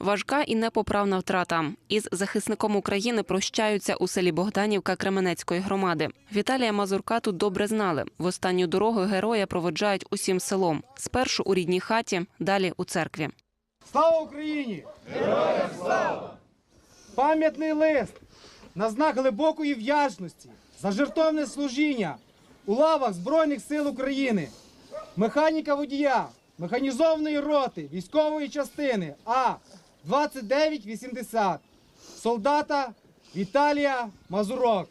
Важка і непоправна втрата. Із захисником України прощаються у селі Богданівка Кременецької громади. Віталія Мазурка тут добре знали. В останню дорогу героя проводжають усім селом. Спершу у рідній хаті, далі у церкві. Слава Україні! Героям слава! Пам'ятний лист на знак глибокої вдячності за жертовне служіння у лавах Збройних сил України, механіка водія, механізованої роти військової частини А 2980, солдата Віталія Мазурок.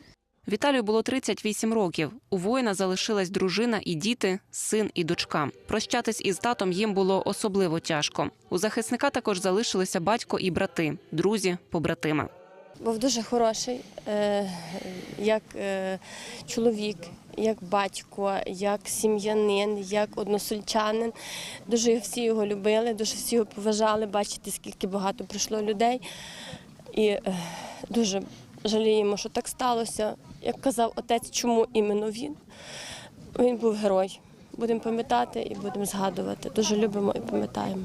Віталію було 38 років. У воїна залишилась дружина і діти, син і дочка. Прощатись із татом їм було особливо тяжко. У захисника також залишилися батько і брати, друзі, побратими. Був дуже хороший, е, як е, чоловік, як батько, як сім'янин, як односельчанин. Дуже всі його любили, дуже всі його поважали. Бачите, скільки багато прийшло людей. І е, дуже жаліємо, що так сталося. Як казав отець, чому іменно він? Він був герой. Будемо пам'ятати і будемо згадувати. Дуже любимо і пам'ятаємо.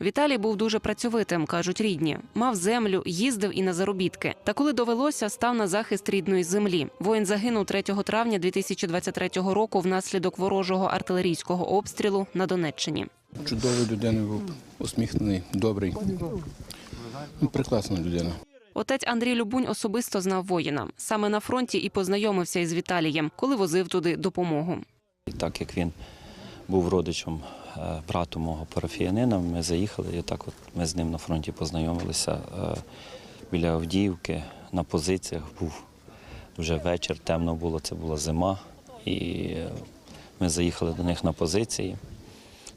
Віталій був дуже працьовитим, кажуть рідні. Мав землю, їздив і на заробітки. Та коли довелося, став на захист рідної землі. Воїн загинув 3 травня 2023 року внаслідок ворожого артилерійського обстрілу на Донеччині. Чудовий людина був, усміхнений, добрий. Ну, Прекрасна людина. Отець Андрій Любунь особисто знав воїна. Саме на фронті і познайомився із Віталієм, коли возив туди допомогу. І так як він був родичем е, брату мого парафіянина, ми заїхали, і так от ми з ним на фронті познайомилися е, біля Авдіївки на позиціях. Був вже вечір, темно було, це була зима. І е, ми заїхали до них на позиції.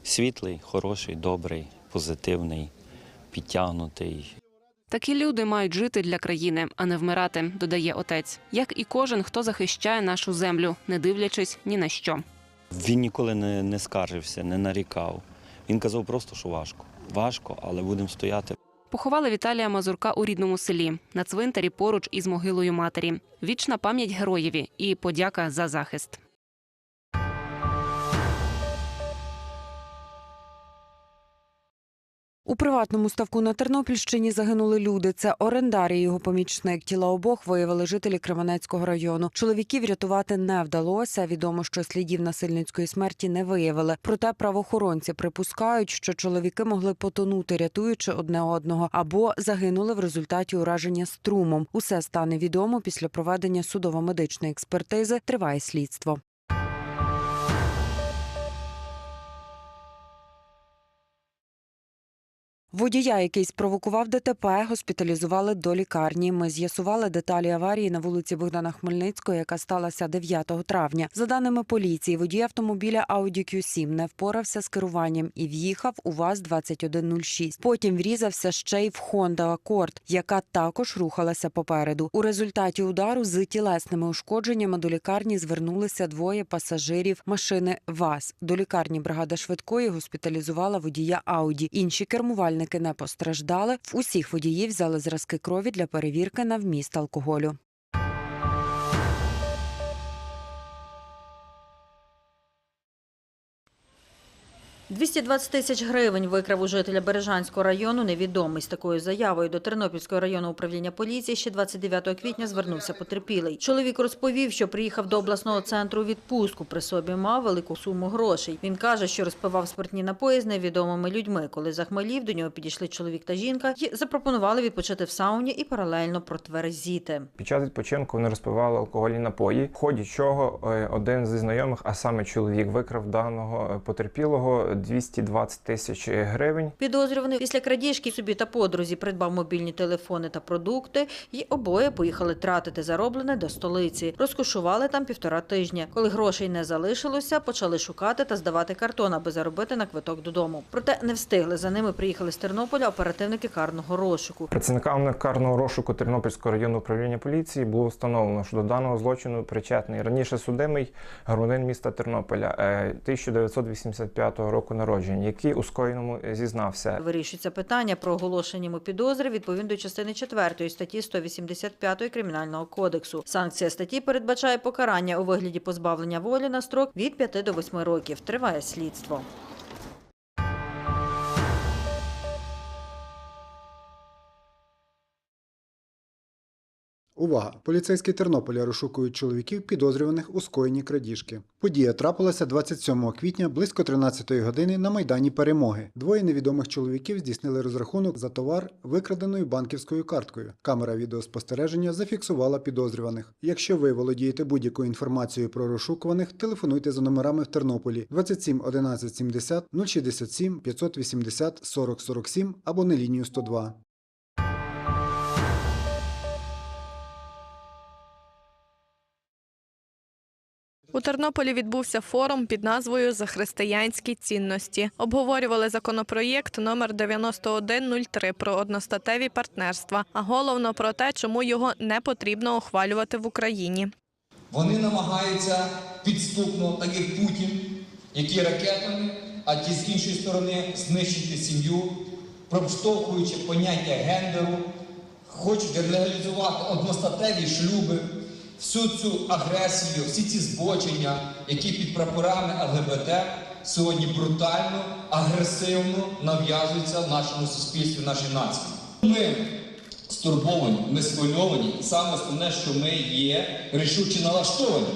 Світлий, хороший, добрий, позитивний, підтягнутий. Такі люди мають жити для країни, а не вмирати, додає отець. Як і кожен, хто захищає нашу землю, не дивлячись ні на що. Він ніколи не, не скаржився, не нарікав. Він казав просто, що важко. Важко, але будемо стояти. Поховали Віталія Мазурка у рідному селі на цвинтарі поруч із могилою матері. Вічна пам'ять героєві і подяка за захист. У приватному ставку на Тернопільщині загинули люди. Це орендар і його помічник. Тіла обох виявили жителі Кременецького району. Чоловіків рятувати не вдалося. Відомо, що слідів насильницької смерті не виявили. Проте правоохоронці припускають, що чоловіки могли потонути, рятуючи одне одного, або загинули в результаті ураження струмом. Усе стане відомо після проведення судово-медичної експертизи. Триває слідство. Водія, який спровокував ДТП, госпіталізували до лікарні. Ми з'ясували деталі аварії на вулиці Богдана Хмельницького, яка сталася 9 травня. За даними поліції, водій автомобіля Audi Q7 не впорався з керуванням і в'їхав у ВАЗ-2106. Потім врізався ще й в Honda Accord, яка також рухалася попереду. У результаті удару з тілесними ушкодженнями до лікарні звернулися двоє пасажирів машини ВАЗ. До лікарні бригада швидкої госпіталізувала водія Ауді. Інші кермувальники не постраждали. В усіх водіїв взяли зразки крові для перевірки на вміст алкоголю. – 220 тисяч гривень викрав у жителя Бережанського району невідомий. З такою заявою до Тернопільського районного управління поліції ще 29 квітня звернувся потерпілий. Чоловік розповів, що приїхав до обласного центру відпустку. При собі мав велику суму грошей. Він каже, що розпивав спиртні напої з невідомими людьми. Коли захмелів, до нього підійшли чоловік та жінка і запропонували відпочити в сауні і паралельно протверезіти. Під час відпочинку вони розпивали алкогольні напої, в ході чого е, один зі знайомих, а саме чоловік, викрав даного е, потерпілого 220 тисяч гривень. Підозрюваний після крадіжки собі та подрузі придбав мобільні телефони та продукти, і обоє поїхали тратити зароблене до столиці. Розкошували там півтора тижня. Коли грошей не залишилося, почали шукати та здавати картон, аби заробити на квиток додому. Проте не встигли. За ними приїхали з Тернополя оперативники карного розшуку. Працівниками карного розшуку Тернопільського районного управління поліції було встановлено, що до даного злочину причетний раніше судимий громадянин міста Тернополя е, 1985 року народження, який у скоєному зізнався. Вирішується питання про оголошення підозри відповідно до частини 4 статті 185 Кримінального кодексу. Санкція статті передбачає покарання у вигляді позбавлення волі на строк від 5 до 8 років. Триває слідство. Увага! Поліцейські Тернополя розшукують чоловіків, підозрюваних у скоєнні крадіжки. Подія трапилася 27 квітня близько 13 години на Майдані Перемоги. Двоє невідомих чоловіків здійснили розрахунок за товар викраденою банківською карткою. Камера відеоспостереження зафіксувала підозрюваних. Якщо ви володієте будь-якою інформацією про розшукуваних, телефонуйте за номерами в Тернополі 27 11 70 067 580 40 47 або на лінію 102. У Тернополі відбувся форум під назвою За християнські цінності. Обговорювали законопроєкт номер 9103 про одностатеві партнерства, а головно про те, чому його не потрібно ухвалювати в Україні. Вони намагаються підступно, так як Путін, які ракетами, а ті з іншої сторони знищити сім'ю, проштовхуючи поняття гендеру, хочуть легалізувати одностатеві шлюби, всю цю агресію, всі ці збочення, які під прапорами ЛГБТ сьогодні брутально, агресивно нав'язуються нашому суспільстві, нашій нації. Ми стурбовані, ми схвильовані. Саме основне, що ми є рішуче налаштовані.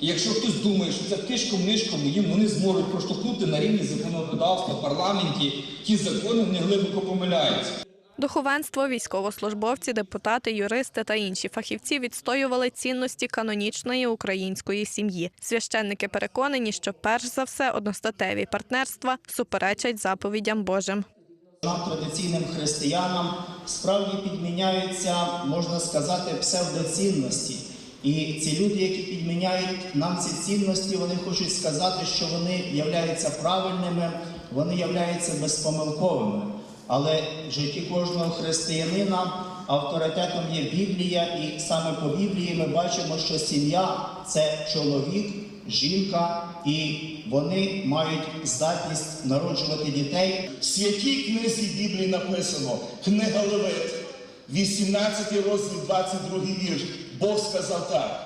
І якщо хтось думає, що це тишком-нишком їм вони зможуть проштовхнути на рівні законодавства парламенті ті закони, вони глибоко помиляються. Духовенство, військовослужбовці, депутати, юристи та інші фахівці відстоювали цінності канонічної української сім'ї. Священники переконані, що перш за все одностатеві партнерства суперечать заповідям Божим. Нам, традиційним християнам, справді підміняються, можна сказати, псевдоцінності. І ці люди, які підміняють нам ці цінності, вони хочуть сказати, що вони являються правильними, вони являються безпомилковими. Але в житті кожного християнина авторитетом є Біблія, і саме по Біблії ми бачимо, що сім'я це чоловік, жінка, і вони мають здатність народжувати дітей. В святій книзі Біблії написано Книга Левит, 18 розділ, 22 вірш. Бог сказав так.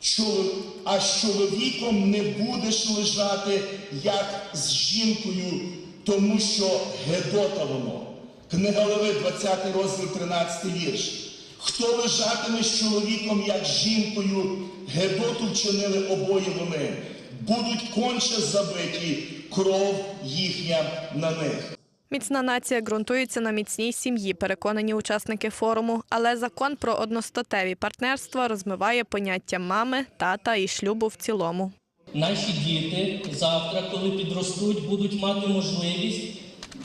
«Чоло- А з чоловіком не будеш лежати, як з жінкою, тому що гедота воно. Книга Левит, 20 розділ, 13 вірш. Хто лежатиме з чоловіком, як жінкою, гедоту вчинили обоє вони, будуть конче забиті, кров їхня на них. Міцна нація ґрунтується на міцній сім'ї, переконані учасники форуму. Але закон про одностатеві партнерства розмиває поняття мами, тата і шлюбу в цілому. Наші діти завтра, коли підростуть, будуть мати можливість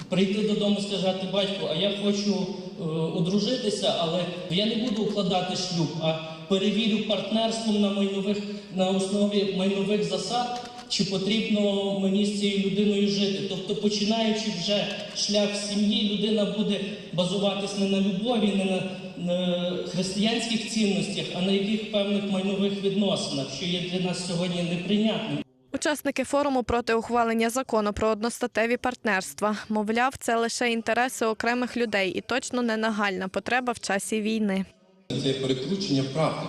прийти додому і сказати, батьку, а я хочу е, одружитися, але я не буду укладати шлюб, а перевірю партнерством на майнових на основі майнових засад, чи потрібно мені з цією людиною жити. Тобто, починаючи вже шлях в сім'ї, людина буде базуватись не на любові, не на християнських цінностях, а на яких певних майнових відносинах, що є для нас сьогодні неприйнятним. Учасники форуму проти ухвалення закону про одностатеві партнерства. Мовляв, це лише інтереси окремих людей і точно не нагальна потреба в часі війни. Це перекручення правди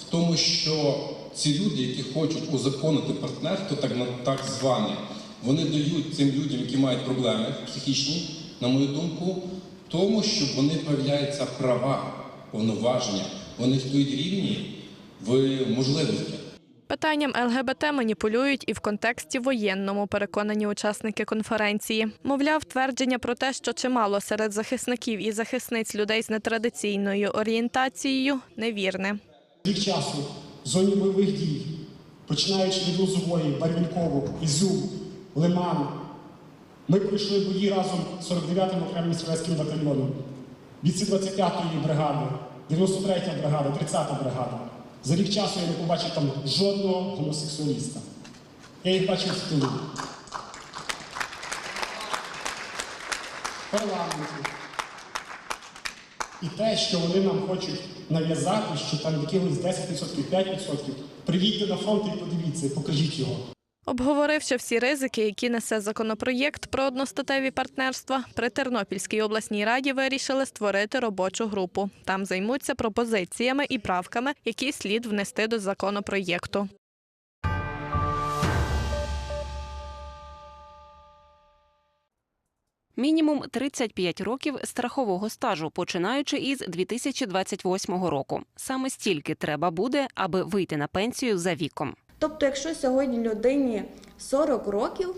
в тому, що ці люди, які хочуть узаконити партнерство, так на так зване, вони дають цим людям, які мають проблеми психічні, на мою думку, тому що вони проявляються права, повноваження, вони стають рівні в можливостях. Питанням ЛГБТ маніпулюють і в контексті воєнному, переконані учасники конференції. Мовляв, твердження про те, що чимало серед захисників і захисниць людей з нетрадиційною орієнтацією, невірне. Рік часу в зоні бойових дій, починаючи від Лозової, Барвінкову, Ізюм, Лиман, ми пройшли бої разом з 49-м окремим стрілецьким батальйоном, бійці 25-ї бригади, 93-я бригада, 30-та бригада. За рік часу я не побачив там жодного гомосексуаліста. Я їх бачив в тилу. Парламенті. І те, що вони нам хочуть нав'язати, що там якихось 10%, 5%, приїдьте на фронт і подивіться, покажіть його. Обговоривши всі ризики, які несе законопроєкт про одностатеві партнерства, при Тернопільській обласній раді вирішили створити робочу групу. Там займуться пропозиціями і правками, які слід внести до законопроєкту. Мінімум 35 років страхового стажу, починаючи із 2028 року. Саме стільки треба буде, аби вийти на пенсію за віком. Тобто, якщо сьогодні людині 40 років,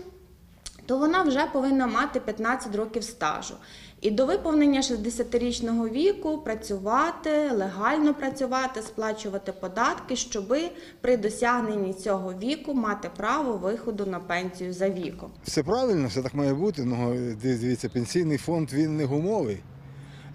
то вона вже повинна мати 15 років стажу. І до виповнення 60-річного віку працювати, легально працювати, сплачувати податки, щоби при досягненні цього віку мати право виходу на пенсію за віком. Все правильно, все так має бути. Ну, дивіться, пенсійний фонд він не гумовий.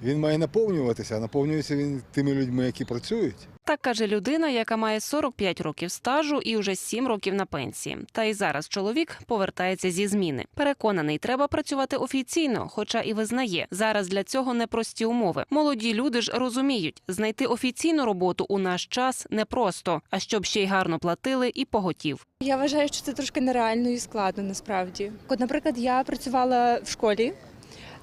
Він має наповнюватися, а наповнюється він тими людьми, які працюють. Так каже людина, яка має 45 років стажу і вже 7 років на пенсії. Та й зараз чоловік повертається зі зміни. Переконаний, треба працювати офіційно, хоча і визнає, зараз для цього непрості умови. Молоді люди ж розуміють, знайти офіційну роботу у наш час непросто, а щоб ще й гарно платили і поготів. Я вважаю, що це трошки нереально і складно насправді. От, наприклад, я працювала в школі.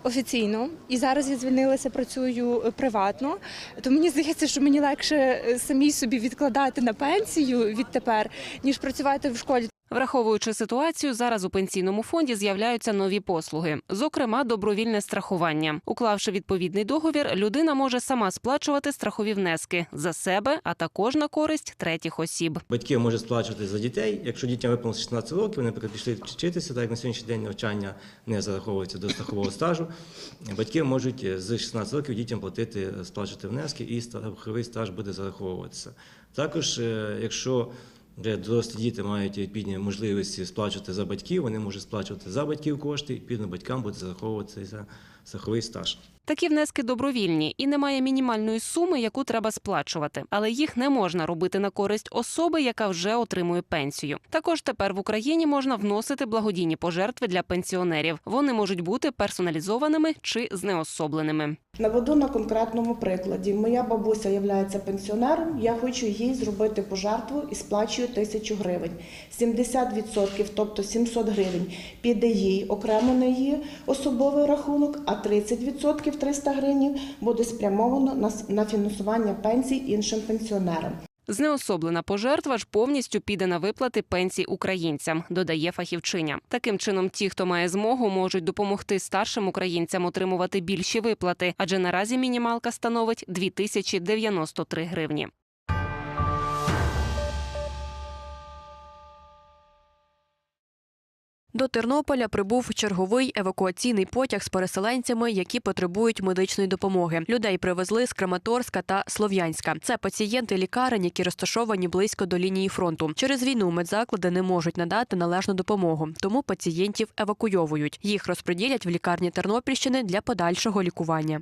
Офіційно і зараз я звільнилася, працюю е, приватно. То мені здається, що мені легше е, самій собі відкладати на пенсію відтепер, ніж працювати в школі. Враховуючи ситуацію, зараз у пенсійному фонді з'являються нові послуги, зокрема добровільне страхування. Уклавши відповідний договір, людина може сама сплачувати страхові внески за себе, а також на користь третіх осіб. Батьки можуть сплачувати за дітей. Якщо дітям виповнилося 16 років, вони наприклад, пішли вчитися, так як на сьогоднішній день навчання не зараховується до страхового стажу. Батьки можуть з 16 років дітям платити, сплачувати внески, і страховий стаж буде зараховуватися. Також, е, якщо де дорослі діти мають відповідні можливості сплачувати за батьків, вони можуть сплачувати за батьків кошти, відповідно батькам буде зараховуватися страховий стаж. Такі внески добровільні і немає мінімальної суми, яку треба сплачувати, але їх не можна робити на користь особи, яка вже отримує пенсію. Також тепер в Україні можна вносити благодійні пожертви для пенсіонерів. Вони можуть бути персоналізованими чи знеособленими. Наведу на конкретному прикладі. Моя бабуся є пенсіонером. Я хочу їй зробити пожертву і сплачую тисячу гривень. 70%, тобто 700 гривень, піде їй окремо на її особовий рахунок, а 30% 300 гривень буде спрямовано на, на фінансування пенсій іншим пенсіонерам. Знеособлена пожертва ж повністю піде на виплати пенсій українцям, додає фахівчиня. Таким чином, ті, хто має змогу, можуть допомогти старшим українцям отримувати більші виплати, адже наразі мінімалка становить 2093 гривні. До Тернополя прибув черговий евакуаційний потяг з переселенцями, які потребують медичної допомоги. Людей привезли з Краматорська та Слов'янська. Це пацієнти лікарень, які розташовані близько до лінії фронту. Через війну медзаклади не можуть надати належну допомогу, тому пацієнтів евакуйовують. Їх розподілять в лікарні Тернопільщини для подальшого лікування.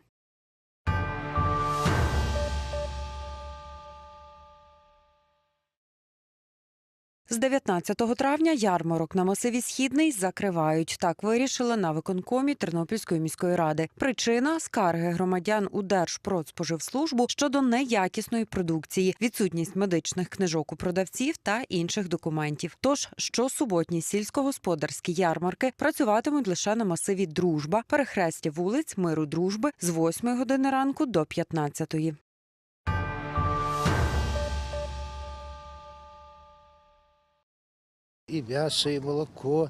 З 19 травня ярмарок на масиві Східний закривають. Так вирішили на виконкомі Тернопільської міської ради. Причина скарги громадян у Держпродспоживслужбу щодо неякісної продукції, відсутність медичних книжок у продавців та інших документів. Тож щосуботні сільськогосподарські ярмарки працюватимуть лише на масиві Дружба, перехрестя вулиць Миру Дружби з 8 години ранку до 15. І м'ясо, і молоко,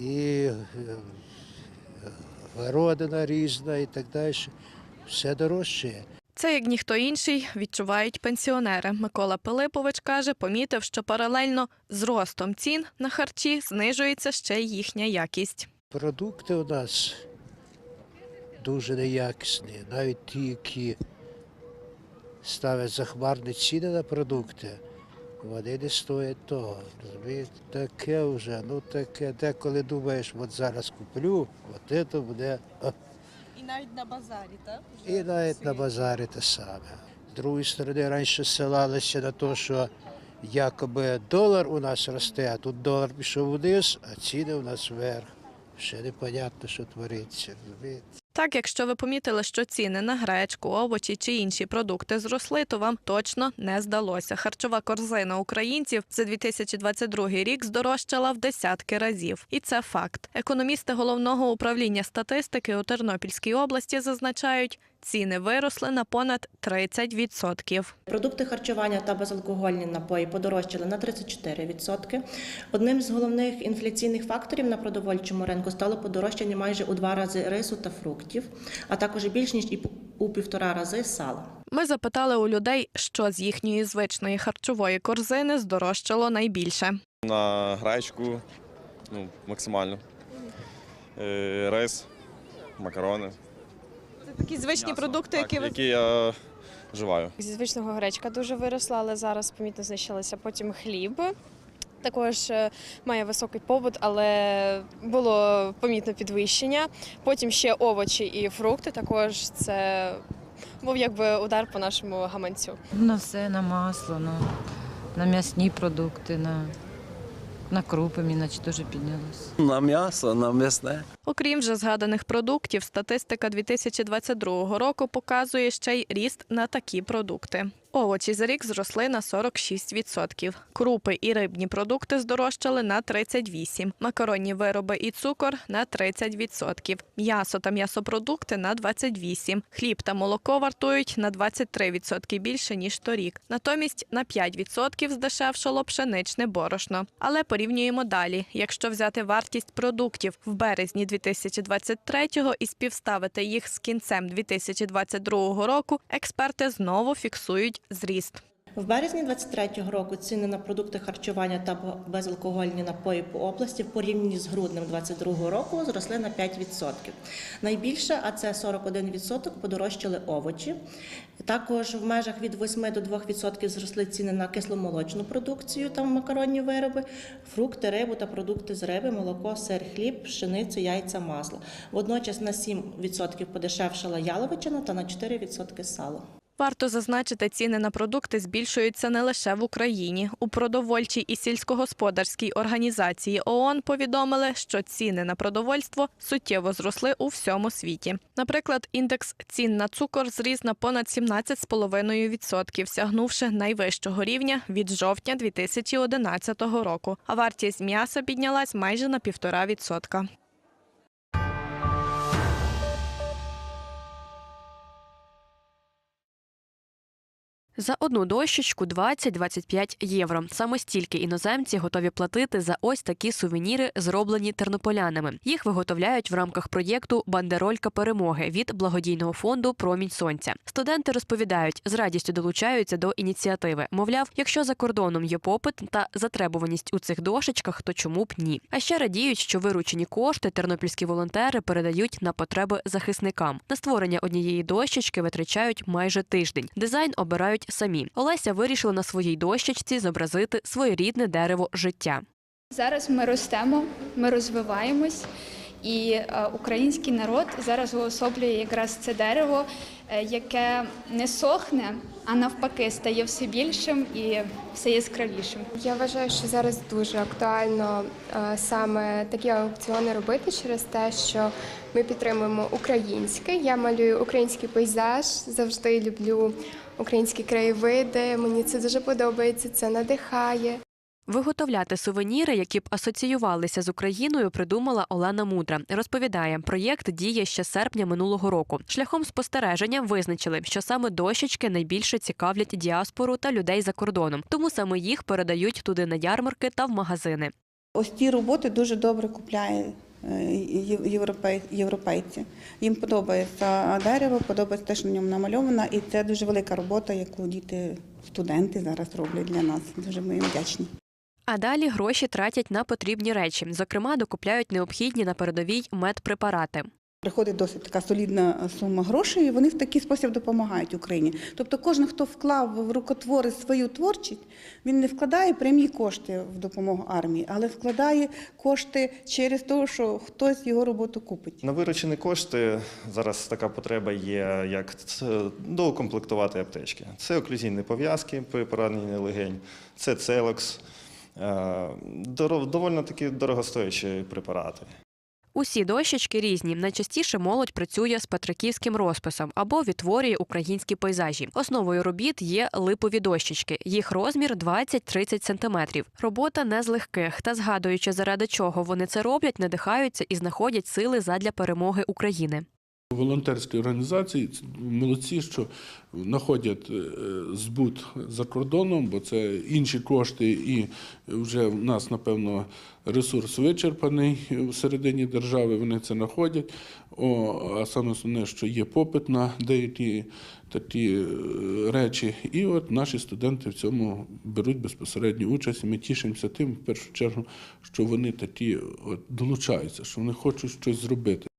і е, городина різна, і так далі. Все дорожче. Це як ніхто інший відчувають пенсіонери. Микола Пилипович каже, помітив, що паралельно з ростом цін на харчі знижується ще й їхня якість. Продукти у нас дуже неякісні. Навіть ті, які ставлять захмарні ціни на продукти, вони не стоять того. розумієте? Таке вже, ну таке, деколи думаєш, от зараз куплю, от це буде. І навіть на базарі, так? І навіть на базарі те саме. З другої сторони, раніше ссилалися на те, що якоби долар у нас росте, а тут долар пішов вниз, а ціни у нас вверх. Ще непонятно, що твориться. розумієте? Так, якщо ви помітили, що ціни на гречку, овочі чи інші продукти зросли, то вам точно не здалося. Харчова корзина українців за 2022 рік здорожчала в десятки разів, і це факт. Економісти головного управління статистики у Тернопільській області зазначають, ціни виросли на понад 30%. Продукти харчування та безалкогольні напої подорожчали на 34%. Одним з головних інфляційних факторів на продовольчому ринку стало подорожчання майже у два рази рису та фруктів, а також більш ніж і у півтора рази сала. Ми запитали у людей, що з їхньої звичної харчової корзини здорожчало найбільше. На гречку ну, максимально. Е, рис, макарони. Такі звичні м'ясо, продукти, так, які ви які я вживаю. Зі звичного гречка дуже виросла, але зараз помітно знищилася. Потім хліб. Також е, має високий побут, але було помітне підвищення. Потім ще овочі і фрукти. Також це був якби удар по нашому гаманцю. На все, на масло, на, на м'ясні продукти, на, на крупи, наче теж піднялося. На м'ясо, на м'ясне. Окрім вже згаданих продуктів, статистика 2022 року показує ще й ріст на такі продукти. Овочі за рік зросли на 46%. Крупи і рибні продукти здорожчали на 38%. Макаронні вироби і цукор на 30%. М'ясо та м'ясопродукти на 28%. Хліб та молоко вартують на 23% більше, ніж торік. Натомість на 5% здешевшало пшеничне борошно. Але порівнюємо далі. Якщо взяти вартість продуктів в березні 2023-го і співставити їх з кінцем 2022 року, експерти знову фіксують зріст. В березні 2023 року ціни на продукти харчування та безалкогольні напої по області в порівнянні з груднем 2022 року зросли на 5%. Найбільше, а це 41%, подорожчали овочі. Також в межах від 8 до 2% зросли ціни на кисломолочну продукцію та макаронні вироби, фрукти, рибу та продукти з риби, молоко, сир, хліб, пшеницю, яйця, масло. Водночас на 7% подешевшала яловичина та на 4% сало. Варто зазначити, ціни на продукти збільшуються не лише в Україні. У продовольчій і сільськогосподарській організації ООН повідомили, що ціни на продовольство суттєво зросли у всьому світі. Наприклад, індекс цін на цукор зріс на понад 17,5%, сягнувши найвищого рівня від жовтня 2011 року. А вартість м'яса піднялась майже на півтора відсотка. За одну дощечку 20-25 євро. Саме стільки іноземці готові платити за ось такі сувеніри, зроблені тернополянами. Їх виготовляють в рамках проєкту Бандеролька перемоги від благодійного фонду Промінь сонця. Студенти розповідають, з радістю долучаються до ініціативи. Мовляв, якщо за кордоном є попит та затребуваність у цих дошечках, то чому б ні? А ще радіють, що виручені кошти тернопільські волонтери передають на потреби захисникам. На створення однієї дощечки витрачають майже тиждень. Дизайн обирають самі. Олеся вирішила на своїй дощечці зобразити своєрідне дерево життя. Зараз ми ростемо, ми розвиваємось, і е, український народ зараз уособлює якраз це дерево, е, яке не сохне, а навпаки стає все більшим і все яскравішим. Я вважаю, що зараз дуже актуально е, саме такі аукціони робити через те, що ми підтримуємо українське. Я малюю український пейзаж, завжди люблю українські краєвиди. Мені це дуже подобається, це надихає. Виготовляти сувеніри, які б асоціювалися з Україною, придумала Олена Мудра. Розповідає, проєкт діє ще серпня минулого року. Шляхом спостереження визначили, що саме дощечки найбільше цікавлять діаспору та людей за кордоном, тому саме їх передають туди на ярмарки та в магазини. Ось ті роботи дуже добре купляє європейці. Їм подобається дерево, подобається те, що на ньому намальовано, і це дуже велика робота, яку діти, студенти зараз роблять для нас. Дуже ми їм вдячні. А далі гроші тратять на потрібні речі. Зокрема, докупляють необхідні на передовій медпрепарати. Приходить досить така солідна сума грошей, і вони в такий спосіб допомагають Україні. Тобто, кожен, хто вклав в рукотвори свою творчість, він не вкладає прямі кошти в допомогу армії, але вкладає кошти через те, що хтось його роботу купить. На виручені кошти зараз така потреба є, як доукомплектувати аптечки. Це оклюзійні пов'язки при пораненні легень, це целокс, е, доволі таки дорогостоячі препарати. Усі дощечки різні. Найчастіше молодь працює з петриківським розписом або відтворює українські пейзажі. Основою робіт є липові дощечки. Їх розмір 20-30 сантиметрів. Робота не з легких, та згадуючи, заради чого вони це роблять, надихаються і знаходять сили задля перемоги України. Волонтерські організації молодці, що знаходять е, збут за кордоном, бо це інші кошти, і вже в нас, напевно, ресурс вичерпаний всередині держави. Вони це знаходять. А саме основне, що є попит на деякі такі е, речі. І от наші студенти в цьому беруть безпосередню участь. І ми тішимося тим, в першу чергу, що вони такі от долучаються, що вони хочуть щось зробити.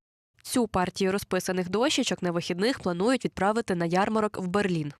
Цю партію розписаних дощечок на вихідних планують відправити на ярмарок в Берлін.